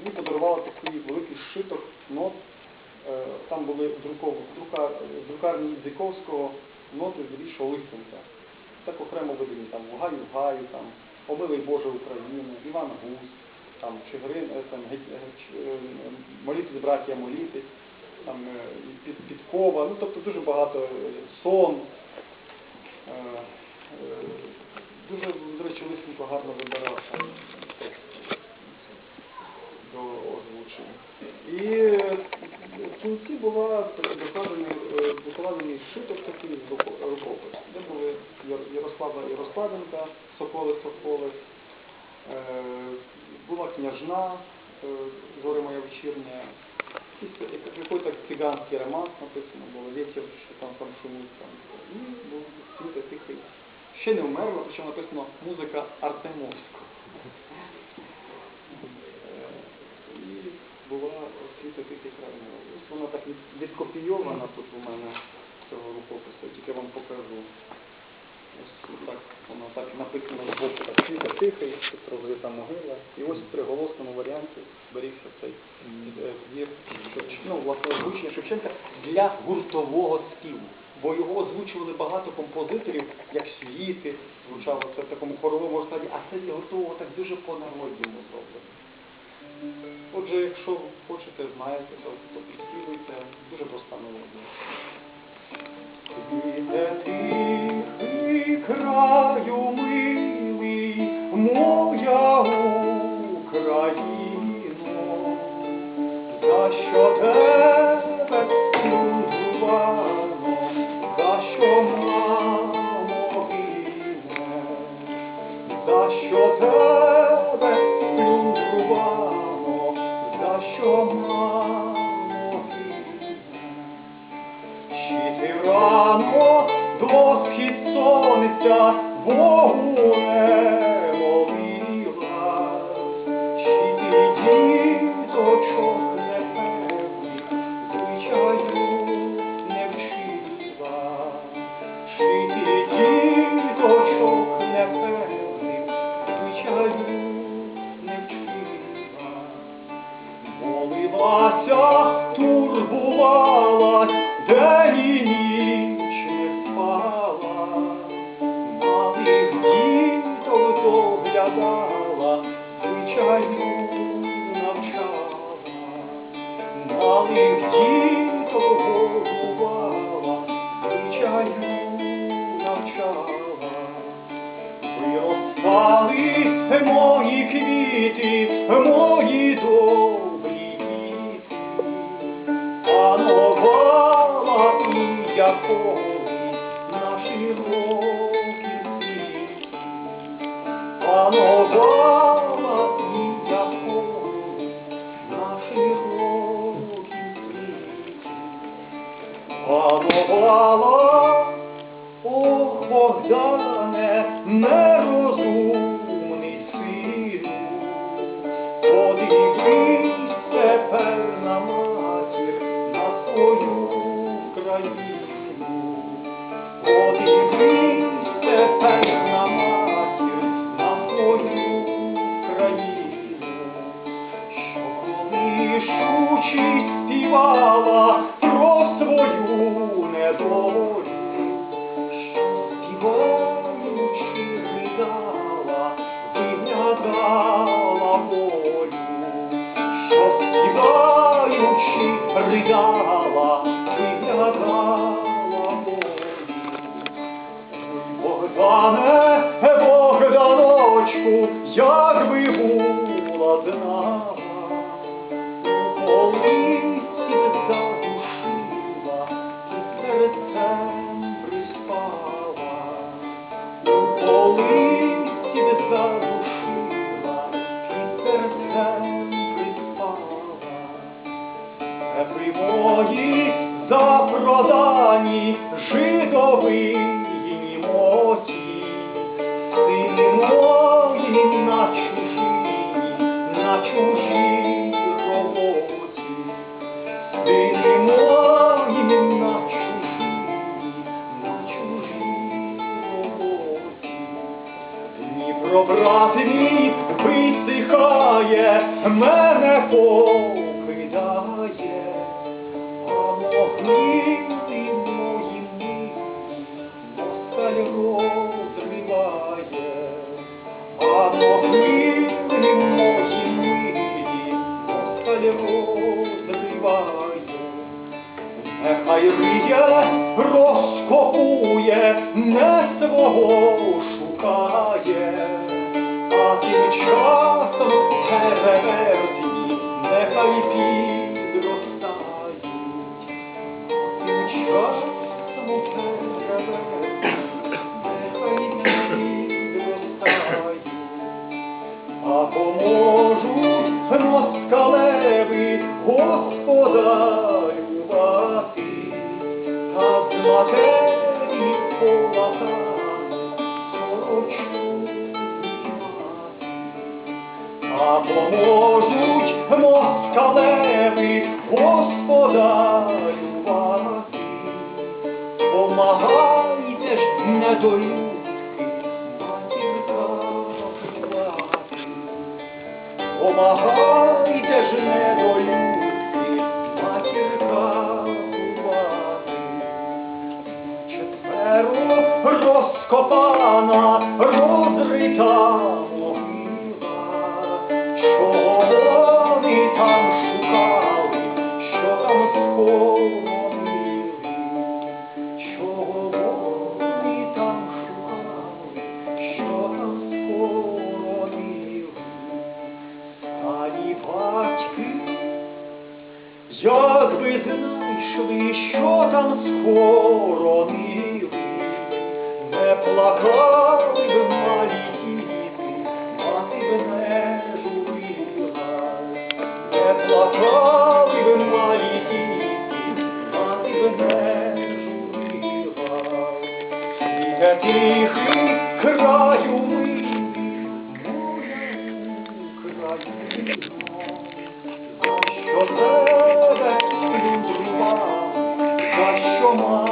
мені подарували такий великий шиток нот. Е, Там були друка, в друкарні Дзиковського ноти з Ріша Лихтенка. Так окремо видані там гаю гаю, там Помилуй Боже Україну, Іван Гус, там Чигирин, е, там е, молітись, браття, молітись, там під, підкова, ну тобто дуже багато сон. Дуже, до речі, Лисенко гарно вибирав там текст до озвучення. І е, в кінці була докладений, шиток такий з рукопис, де були Ярослава Ярославенка, Соколи Соколи, е, була княжна, е, «Зоре моя вечірня, якийсь- як- якийсь циганський романс написано було, вітер, що там там шумить. Там. І був світа тихий. Ще не вмерла, причому написано музика Артемовського. Е, І була освіта тихий крайнього. Вона так від- відкопійована тут у мене цього рукопису, тільки вам покажу. Ось так, воно так написано з боку, так світа тихий, тут розрита могила. І ось в приголосному варіанті зберігся цей е, твір, ну, власне, озвучення Шевченка для гуртового співу. Бо його озвучували багато композиторів, як світи, звучало це в такому хоровому складі, а це для гуртового так дуже по-народньому зроблено. Отже, якщо хочете, знаєте, то, підспівуйте. Дуже проста мелодія. Тихий краю милий, моя Україно, за що тебе сплюндрувано, за що мамо гине, за що тебе до сонця Богу звичаю навчала, малих діток годувала, звичаю навчала. Виростали мої квіти, мої добрі діти, панувала і я панувала Ох, Богдане, нерозумний сину, подивись тепер на матір, на свою країну, подивись тепер на матір, на свою країну, що коли шучі співала про свою недолю, що співаючи ридала, виглядала волю, що співаючи ридала, виглядала волю. Богдане, Богданочку, як би Брат висихає, мене покидає, а могили мої москаль розриває, а могили мої милі москаль розриває. Нехай риє, розкопує, не свого Mlátičko, tebe vertí, nechaj pít, kdo stájí. Mlátičko, Поможуть москалеві господарювати, помагайте ж недолюбки матірка плати. Помагайте ж не недолюбки матірка плати. Четверо розкопана, розрита як би знайшли, що там схоронили, не плакали б малі діти, мати б тихий краю милий, моя Україно, що тебе за що мамо